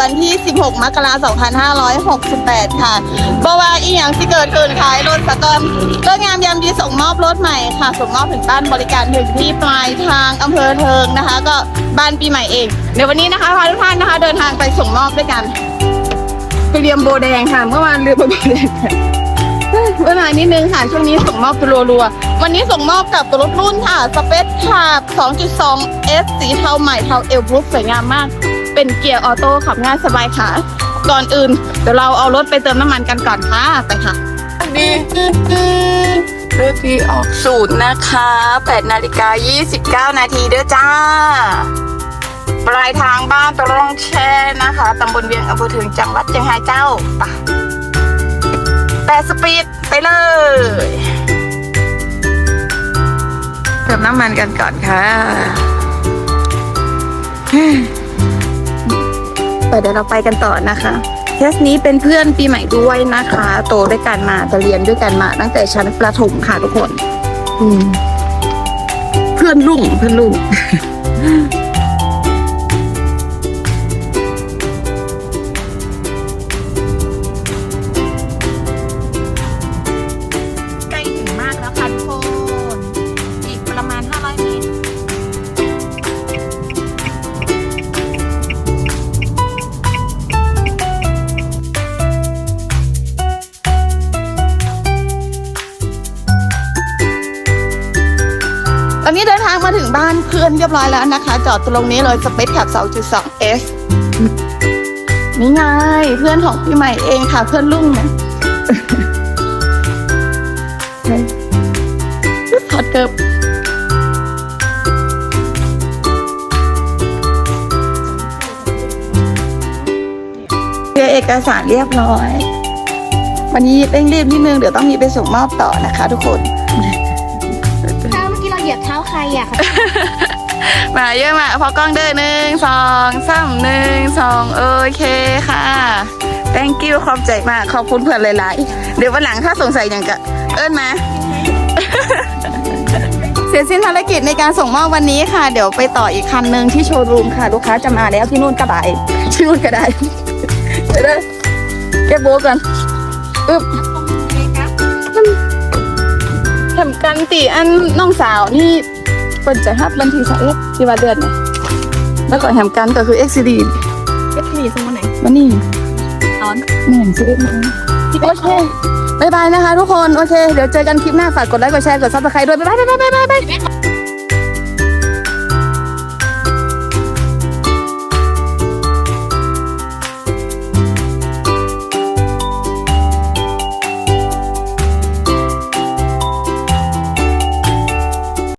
วันที่ 16 มกราคม 2568 ค่ะเพราะว่าอีหยังที่เกิดขึ้นขายรถสะกอนเรื่องามยามดีส่งมอบรถใหม่ค่ะ ส่งมอบถึงบ้านบริการถึงที่ปลายทางอำเภอเทิงนะคะ ก็บ้านปีใหม่เอง เดี๋ยววันนี้นะคะพาทุกท่านนะคะ เดินทางไปส่งมอบด้วยกันไปเรียมโบแดงค่ะเมื่อวานเรือโบแดงค่ะเวลานิดนึงค่ะช่วงนี้ส่งมอบรัวๆวันนี้ส่งมอบกับตัวรถรุ่นค่ะสเปซขับ2.2 S สีเทาใหม่เทาเอลบรูฟสวยงามมาก เป็นเกียร์ออโต้ขับง่ายสบายค่ะ ก่อนอื่นเดี๋ยวเราเอารถไปเติมน้ำมันกันก่อนค่ะไปค่ะดีเลือกที่ออกสูตรนะคะ8นาฬิกา29 นาทีเด้อจ้า ปลายทางบ้านตรองแช่นะคะตำบลเวียงอำเภอถึงจังหวัดเชียงรายเจ้าไปแปดสปีดไปเลย เติมน้ำมันกันก่อนค่ะ ไปเดี๋ยวเราไปกันต่อนะคะเคสนี้เป็นเพื่อนปีใหม่ด้วยนะคะ โตด้วยกันมาจะเรียนด้วยกันมา ตั้งแต่ชั้นประถมค่ะทุกคน อืม เพื่อนรุ่งเพื่อนรุ่ง อนนี้เดินทางมาถึงบ้านเพื่อนเรียบร้อยแล้วนะคะ จอดตรงนี้เลยสเปซแคป2.2 S นี่ไงเพื่อนของพี่ใหม่เองค่ะ เพื่อนลุงนี่ยถอดเกิบเรียเอกสารเรียบร้อย วันนี้เร่งรีบนิดนึง เดี๋ยวต้องมีไปส่งมอบต่อนะคะทุกคน ยียบเท้าใครอะมาเยอะมากพอกล้องเดินหนึ่งสองสามหนึ่งสองโอเคค่ะ thank you ขอบใจมากขอบคุณเพื่อนหลายๆเดี๋ยววันหลังถ้าสงสัยอย่างกะเอิ้นมาเสร็จสิ้นภารกิจในการส่งมอบวันนี้ค่ะ เดี๋ยวไปต่ออีกคันหนึ่งที่โชว์รูมค่ะ ลูกค้าจะมาแล้วที่นู่นก็ได้ที่นู่นก็ได้เดี๋ยวเก็บโบกันอึ๊บ ทำกันตีอันน้องสาวนี่เปิดจะฮับบันทีสาวเอ็กที่ว่าเดือนเนี่ยแล้วก็แถมกันก็คือเอ็กซ์ดีเอ็กซ์มีสมวันไหนมันนี่ตอนเหมือนซื้อมาโอเคบายบายนะคะทุกคน โอเค เดี๋ยวเจอกันคลิปหน้าฝากกดไลค์กดแชร์กดซับสไครต์ด้วยบ๊ายบายบ๊ายบายบ๊ายบาย